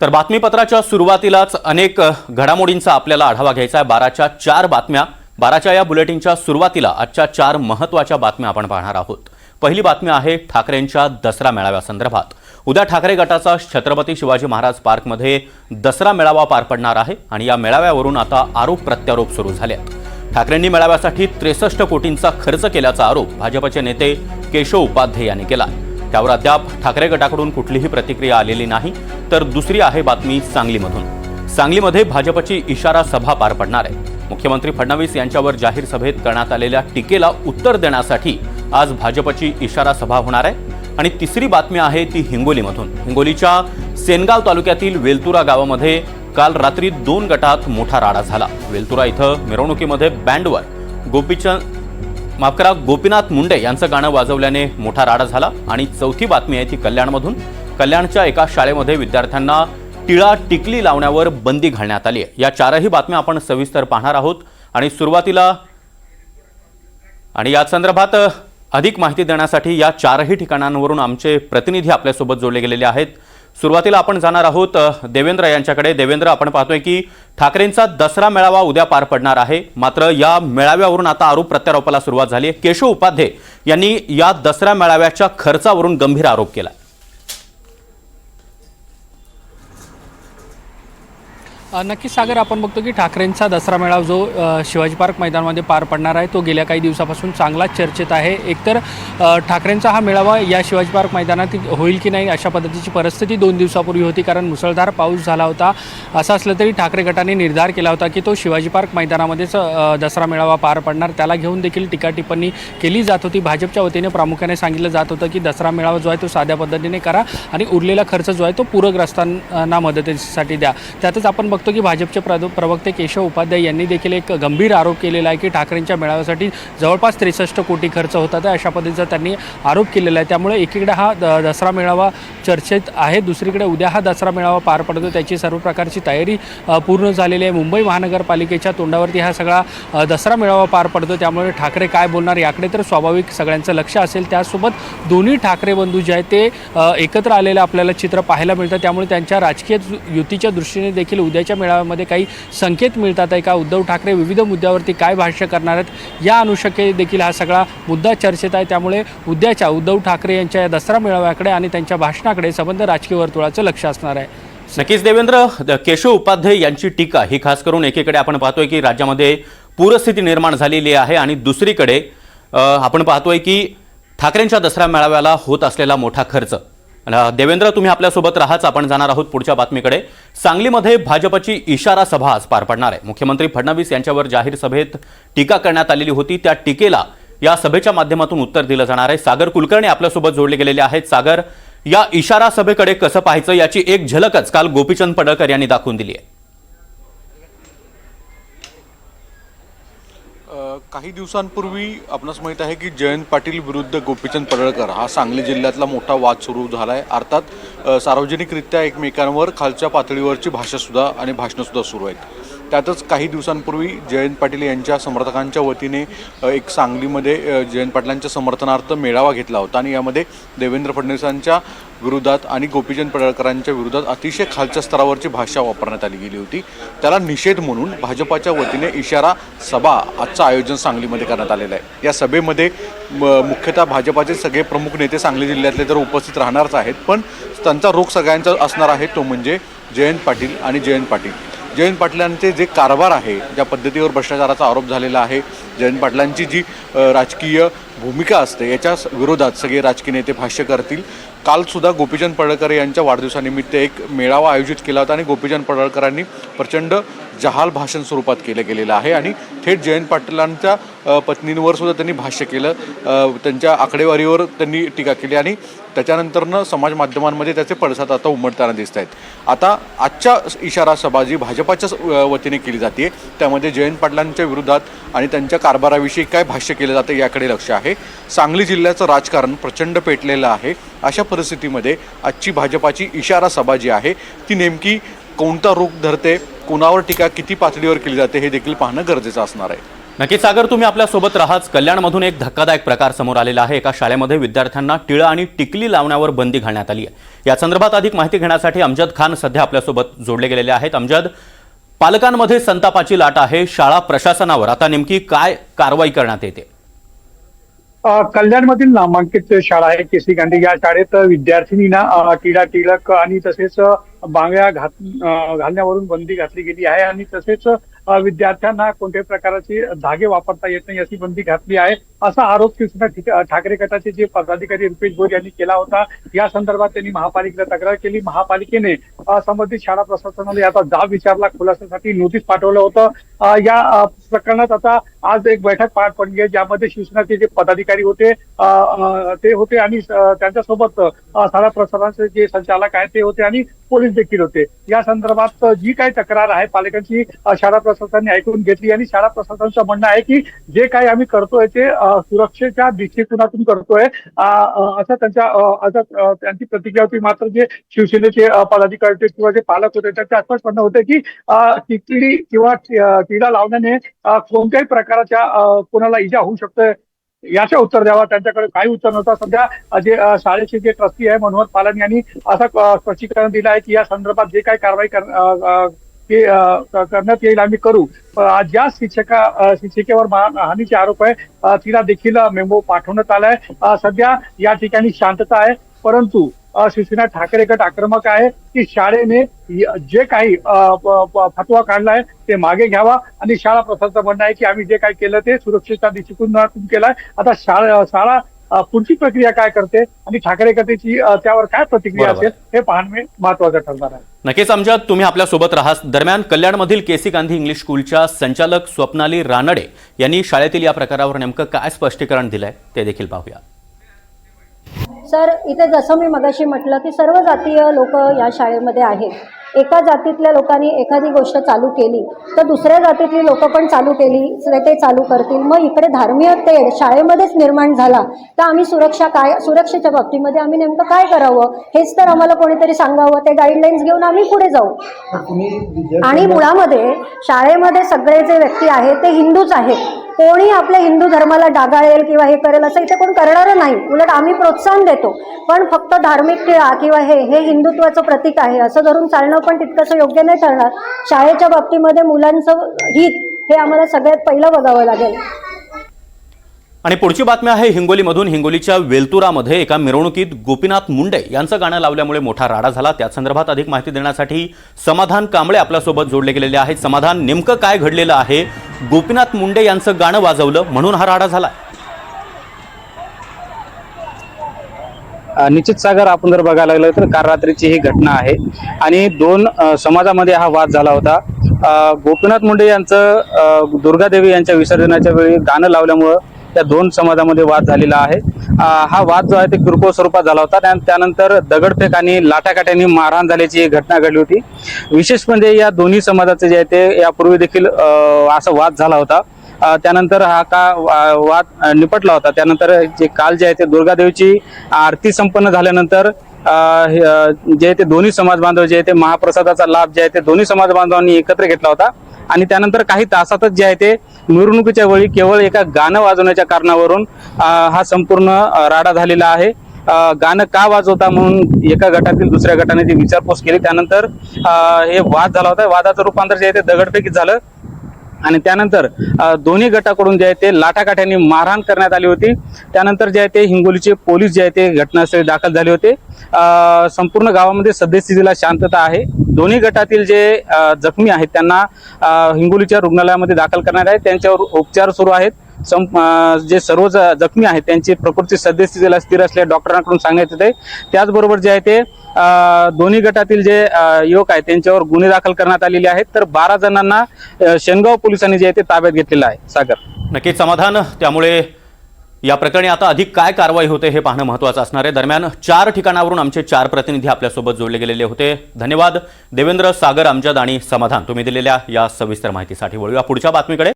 तर बातमीपत्राच्या सुरुवातीलाच अनेक घडामोडींचा आपल्याला आढावा घ्यायचा आहे. बाराच्या चार बातम्या बाराच्या या बुलेटिनच्या सुरुवातीला आजच्या चार महत्त्वाच्या बातम्या आपण पाहणार आहोत. पहिली बातमी आहे ठाकरेंच्या दसरा मेळाव्यासंदर्भात उद्या ठाकरे गटाचा छत्रपती शिवाजी महाराज पार्कमध्ये दसरा मेळावा पार पडणार आहे आणि या मेळाव्यावरून आता आरोप प्रत्यारोप सुरू झाले आहेत ठाकरेंनी मेळाव्यासाठी त्रेसष्ट कोटींचा खर्च केल्याचा आरोप भाजपचे नेते केशव उपाध्ये यांनी केला आहे त्यावर अद्याप ठाकरे गटाकडून कुठलीही प्रतिक्रिया आलेली नाही. तर दुसरी आहे बातमी सांगलीमधून. सांगलीमध्ये भाजपची इशारा सभा पार पडणार आहे. मुख्यमंत्री फडणवीस यांच्यावर जाहीर सभेत करण्यात आलेल्या टीकेला उत्तर देण्यासाठी आज भाजपची इशारा सभा होणार आहे. आणि तिसरी बातमी आहे ती हिंगोलीमधून. हिंगोलीच्या सेनगाव तालुक्यातील वेलतुरा गावामध्ये काल रात्री दोन गटात मोठा राडा झाला. वेलतुरा इथं मिरवणुकीमध्ये बँडवर गोपीचंद माफ करा गोपीनाथ मुंडे यांचं गाणं वाजवल्याने मोठा राडा झाला. आणि चौथी बातमी आहे ती कल्याणमधून. कल्याणच्या एका शाळेमध्ये विद्यार्थ्यांना टिळा टिकली लावण्यावर बंदी घालण्यात आली आहे. या चारही बातम्या आपण सविस्तर पाहणार आहोत. आणि सुरुवातीला आणि या संदर्भात अधिक माहिती देण्यासाठी या चारही ठिकाणांवरून आमचे प्रतिनिधी आपल्यासोबत जोडले गेलेले आहेत. सुरुवातीला आपण जाणार आहोत देवेंद्र यांच्याकडे. देवेंद्र आपण पाहतोय की ठाकरेंचा दसरा मेळावा उद्या पार पडणार आहे. मात्र या मेळाव्यावरून आता आरोप प्रत्यारोपाला सुरुवात झाली आहे. केशव उपाध्ये यांनी या दसरा मेळाव्याच्या खर्चावरून गंभीर आरोप केला. नक्कीच सागर आपण बघतो की ठाकरेंचा दसरा मेळावा जो शिवाजी पार्क मैदानामध्ये पार पडणार आहे तो गेल्या काही दिवसापासून चांगलाच चर्चेत आहे. एकतर ठाकरेंचा हा मेळावा या शिवाजी पार्क मैदानात होईल की नाही अशा पद्धतीची परिस्थिती दोन दिवसापूर्वी होती कारण मुसळधार पाऊस झाला होता. असं असलं तरी ठाकरे गटाने निर्धार केला होता की तो शिवाजी पार्क मैदानामध्येच दसरा मेळावा पार पडणार. त्याला घेऊन देखील टीका टिप्पणी केली जात होती. भाजपच्या वतीने प्रामुख्याने सांगितलं जात होतं की दसरा मेळावा जो आहे तो साध्या पद्धतीने करा आणि उरलेला खर्च जो आहे तो पूरग्रस्तांना मदतीसाठी द्या. त्यातच आपण बघतो की भाजपचे प्रद प्रवक्ते केशव उपाध्याय यांनी देखील एक गंभीर आरोप केलेला आहे की ठाकरेंच्या मेळाव्यासाठी जवळपास त्रेसष्ट कोटी खर्च होता तर अशा पद्धतीचा त्यांनी आरोप केलेला आहे. त्यामुळे एकीकडे हा द दसरा मेळावा चर्चेत आहे. दुसरीकडे उद्या हा दसरा मेळावा पार पडतो. त्याची सर्व प्रकारची तयारी पूर्ण झालेली आहे. मुंबई महानगरपालिकेच्या तोंडावरती हा सगळा दसरा मेळावा पार पडतो. त्यामुळे ठाकरे काय बोलणार याकडे तर स्वाभाविक सगळ्यांचं लक्ष असेल. त्यासोबत दोन्ही ठाकरे बंधू जे आहेत ते एकत्र आलेलं आपल्याला चित्र पाहायला मिळतं. त्यामुळे त्यांच्या राजकीय युतीच्या दृष्टीने देखील उद्याच्या मेळाव्यामध्ये काही संकेत मिळतात आहे का? उद्धव ठाकरे विविध मुद्द्यावरती काय भाष्य करणार आहेत? या अनुषंगे देखील हा सगळा मुद्दा चर्चेत आहे. त्यामुळे उद्याच्या उद्धव ठाकरे यांच्या या दसरा मेळाव्याकडे आणि त्यांच्या भाषणाकडे संबंध राजकीय वर्तुळाचं लक्ष असणार आहे. नक्कीच देवेंद्र द- केशव उपाध्ये यांची टीका ही खास करून एकीकडे आपण पाहतोय की राज्यामध्ये पूरस्थिती निर्माण झालेली आहे आणि दुसरीकडे आपण पाहतोय की ठाकरेंच्या दसरा मेळाव्याला होत असलेला मोठा खर्च. देवेंद्र तुम्ही आपल्यासोबत राहाच. आपण जाणार आहोत पुढच्या बातमीकडे. सांगलीमध्ये भाजपची इशारा सभा आज पार पडणार आहे. मुख्यमंत्री फडणवीस यांच्यावर जाहीर सभेत टीका करण्यात आलेली होती. त्या टीकेला या सभेच्या माध्यमातून उत्तर दिलं जाणार आहे. सागर कुलकर्णी आपल्यासोबत जोडले गेलेले आहेत. सागर या इशारा सभेकडे कसं पाहायचं? याची एक झलकच काल गोपीचंद पडळकर यांनी दाखवून दिली आहे. काही दिवसांपूर्वी आपणास माहीत आहे की जयंत पाटील विरुद्ध गोपीचंद पडळकर हा सांगली जिल्ह्यातला मोठा वाद सुरू झाला आहे अर्थात सार्वजनिकरित्या एकमेकांवर खालच्या पातळीवरची भाषासुद्धा आणि भाषणंसुद्धा सुरू आहेत. त्यातच काही दिवसांपूर्वी जयंत पाटील यांच्या समर्थकांच्या वतीने एक सांगलीमध्ये जयंत पाटलांच्या समर्थनार्थ मेळावा घेतला होता. आणि यामध्ये देवेंद्र फडणवीसांच्या विरोधात आणि गोपीचंद पडळकरांच्या विरोधात अतिशय खालच्या स्तरावरची भाषा वापरण्यात आली गेली होती. त्याला निषेध म्हणून भाजपाच्या वतीने इशारा सभा आजचं आयोजन सांगलीमध्ये करण्यात आलेलं आहे. या सभेमध्ये म- मुख्यतः भाजपाचे सगळे प्रमुख नेते सांगली जिल्ह्यातले तर उपस्थित राहणारच आहेत पण त्यांचा रोख सगळ्यांचा असणार आहे तो म्हणजे जयंत पाटील आणि जयंत पाटील. जयंत पाटलांचे जे कारभार आहे ज्या पद्धतीवर भ्रष्टाचाराचा आरोप झालेला आहे जयंत पाटलांची जी राजकीय भूमिका असते याच्या विरोधात सगळे राजकीय नेते भाष्य करतील. कालसुद्धा गोपीचंद पडळकर यांच्या वाढदिवसानिमित्त एक मेळावा आयोजित केला होता आणि गोपीचंद पडळकरांनी प्रचंड जहाल भाषण स्वरूपात केलं गेलेलं आहे आणि थेट जयंत पाटलांच्या पत्नींवर सुद्धा त्यांनी भाष्य केलं. त्यांच्या आकडेवारीवर त्यांनी टीका केली आणि त्याच्यानंतरनं समाज माध्यमांमध्ये त्याचे पडसाद आता उमटताना दिसत आहेत आता आजच्या इशारा सभा जी भाजपाच्या वतीने केली जाते त्यामध्ये जयंत पाटलांच्या विरोधात आणि त्यांच्या कारभाराविषयी काय भाष्य केलं जातं याकडे लक्ष आहे. सांगली जिल्ह्याचं राजकारण प्रचंड पेटलेलं आहे. अशा परिस्थितीमध्ये आजची भाजपाची इशारा सभा जी आहे ती नेमकी कोणता रूप धरते? कुणावर टीका किती पातळीवर केली जाते हे देखील पाहणं गरजेचं असणार आहे. नक्कीच सागर तुम्ही आपल्यासोबत राहाच कल्याणमधून एक धक्कादायक प्रकार समोर आलेला आहे. एका शाळेमध्ये विद्यार्थ्यांना टिळं आणि टिकली लावण्यावर बंदी घालण्यात आली आहे. या संदर्भात अधिक माहिती घेण्यासाठी अमजद खान सध्या आपल्यासोबत जोडले गेलेले आहेत. अमजद पालकांमध्ये संतापाची लाट आहे. शाळा प्रशासनावर आता नेमकी काय कारवाई करण्यात येते? कल्याणमधील नामांकित शाळा आहे केसी गांधी या शाळेत विद्यार्थिनींना अ, टिळा टिळक आणि तसेच बांगड्या घात घालण्यावरून बंदी घातली गेली आहे आणि तसेच विद्यार्थ्यांना कोणत्याही प्रकारचे धागे वापरता येत नाही अशी बंदी घातली आहे. असा आरोप शिवसेना ठाकरे गटाचे जे पदाधिकारी रुपेश भोर यांनी केला होता या संदर्भात त्यांनी महापालिकेला तक्रार केली. महापालिकेने संबंधित शाळा प्रशासनाला याचा जाब विचारला. खुलासासाठी नोटीस पाठवलं होतं. या प्रकरणात आता आज एक बैठक पार पडली आहे ज्यामध्ये शिवसेनाचे जे पदाधिकारी होते ते होते आणि त्यांच्यासोबत शाळा प्रशासनाचे जे संचालक आहेत ते होते आणि पोलीस देखील होते. या संदर्भात जी काही तक्रार आहे पालकांची शाळा प्रशासनाने ऐकून घेतली आणि शाळा प्रशासनाचं म्हणणं आहे की जे काही आम्ही करतोय ते सुरक्षेच्या दृष्टिकोनातून करतोय. असं त्यांच्या असं त्यांची प्रतिक्रिया होती. मात्र जे शिवसेनेचे पदाधिकारी होते किंवा जे पालक होते त्यांचे स्पष्ट म्हणणं होते की अ, किंवा टि- लावण्याने कोणत्याही प्रकारच्या कोणाला इजा होऊ शकते याचे उत्तर द्यावा. त्यांच्याकडे काही उत्तर नव्हता. सध्या जे शाळेचे जे ट्रस्टी आहे मनोहर पालन यांनी असं स्पष्टीकरण दिलं आहे की या संदर्भात जे काही कारवाई कर- ते करण्यात येईल आम्ही करू. ज्या शिक्षका शिक्षिकेवर हानीचे आरोप आहे. तिला देखील मेमो पाठवण्यात आलाय. सध्या या ठिकाणी शांतता आहे. परंतु शिवसेना ठाकरे गट आक्रमक आहे की शाळेने जे काही फतवा काढलाय ते मागे घ्यावा. आणि शाळा प्रशासनाचं म्हणणं आहे की आम्ही जे काही केलं ते सुरक्षेच्या दृष्टिकोनातून केलंय. आता शाळा शाळा पुढची प्रक्रिया काय करते आणि ठाकरे गटाची अ, त्यावर काय प्रतिक्रिया. असेल हे पाहणे महत्वाचं ठरणार आहे. नक्कीच अमजद तुम्ही आपल्यासोबत राहाच दरम्यान कल्याणमधील केसी गांधी इंग्लिश स्कूलच्या संचालक स्वप्नाली रानडे यांनी शाळेतील या प्रकारावर नेमकं काय स्पष्टीकरण दिलंय ते देखील पाहूया. सर इथे जसं मी मगाशी म्हटलं की सर्व जातीय लोक या शाळेमध्ये आहेत. एका जातीतल्या लोकांनी एखादी गोष्ट चालू केली तर दुसऱ्या जातीतली लोक पण चालू केली ते चालू करतील. मग इकडे धार्मिक तेढ शाळेमध्येच निर्माण झाला तर आम्ही सुरक्षा काय सुरक्षेच्या बाबतीमध्ये आम्ही नेमकं काय करावं? हेच तर आम्हाला कोणीतरी सांगावं ते गाईडलाईन्स घेऊन आम्ही पुढे जाऊ. आणि मुळामध्ये शाळेमध्ये सगळे जे व्यक्ती आहेत ते हिंदूच आहेत. कोणी आपल्या हिंदू धर्माला डागाळेल किंवा हे करेल असं इथे कोण करणारं नाही. उलट आम्ही प्रोत्साहन देतो. पण फक्त धार्मिक टिळा किंवा हे हे हिंदुत्वाचं प्रतीक आहे असं धरून चालणं पण तितकंसं योग्य नाही ठरणार. शाळेच्या बाबतीमध्ये मुलांचं हित हे आम्हाला सगळ्यात पहिलं बघावं लागेल. आणि पुढची बातमी आहे हिंगोलीमधून हिंगोलीच्या वेलतुरामध्ये एका मिरवणुकीत गोपीनाथ मुंडे यांचं गाणं लावल्यामुळे मोठा राडा झाला. त्या संदर्भात अधिक माहिती देण्यासाठी समाधान कांबळे आपल्यासोबत जोडले गेलेले आहेत. समाधान नेमकं काय घडलेलं आहे? गोपीनाथ मुंडे यांचं गाणं वाजवलं म्हणून हा राडा झाला निश्चित सागर आपण जर बघायला लागलं तर काल रात्रीची ही घटना आहे. आणि दोन समाजामध्ये हा वाद झाला होता. गोपीनाथ मुंडे यांचं दुर्गादेवी यांच्या विसर्जनाच्या वेळी गाणं लावल्यामुळं त्या दोन समाजामध्ये वाद झालेला आहे. हा वाद जो आहे ते किरकोळ स्वरूपात झाला होता. आणि त्यानंतर दगडफेक आणि लाटाकाट्यांनी मारहाण झाल्याची एक घटना घडली होती. विशेष म्हणजे या दोन्ही समाजाचे जे आहे ते यापूर्वी देखील असा वाद झाला होता. त्यानंतर हा का वा- वाद निपटला होता. त्यानंतर जे काल जे आहे ते दुर्गादेवीची आरती संपन्न झाल्यानंतर हे, जे ते दोन्ही समाज बांधव जे आहे ते महाप्रसादाचा लाभ जे आहे ते दोन्ही समाज बांधवांनी एकत्र घेतला होता. आणि त्यानंतर काही तासातच जे आहे ते मिरवणुकीच्या वेळी केवळ एका गाणं वाजवण्याच्या कारणावरून हा संपूर्ण राडा झालेला आहे. गाणं का वाजवता म्हणून एका गटातील दुसऱ्या गटाने ती विचारपूस केली त्यानंतर हे वाद झाला होता. वादाचं रूपांतर जे आहे ते दगडफेकीत झालं. आणि त्यानंतर दोन्ही गटाकडून जे आहे ते लाटाकाठ्याने मारहाण करण्यात आली होती. त्यानंतर जे आहे ते हिंगोलीचे पोलीस जे आहे ते घटनास्थळी दाखल झाले होते. संपूर्ण गावामध्ये सद्यस्थितीला शांतता आहे. दोन्ही गटातील जे जखमी आहेत त्यांना हिंगोलीच्या रुग्णालयामध्ये दाखल करण्यात आहे त्यांच्यावर उपचार सुरू आहेत. संप जे सर्व ज- जखमी आहेत त्यांची प्रकृती सद्यस्थितीला स्थिर असल्या डॉक्टरांकडून सांगण्यात येते त्याचबरोबर जे आहे ते दोन्ही गटातील जे युवक आहेत त्यांच्यावर गुन्हे दाखल करण्यात आलेले आहेत. तर बारा जणांना शेनगाव पोलिसांनी जे आहे ते ताब्यात घेतलेलं आहे. सागर. नक्कीच समाधान. त्यामुळे या प्रकरणी आता अधिक काय कारवाई होते हे पाहणं महत्त्वाचं असणार आहे. दरम्यान चार ठिकाणावरून आमचे चार प्रतिनिधी आपल्यासोबत जोडले गेलेले होते. धन्यवाद. देवेंद्र सागर अमजद आणि समाधान. तुम्ही दिलेल्या या सविस्तर माहितीसाठी वळूया. पुढच्या बातमीकडे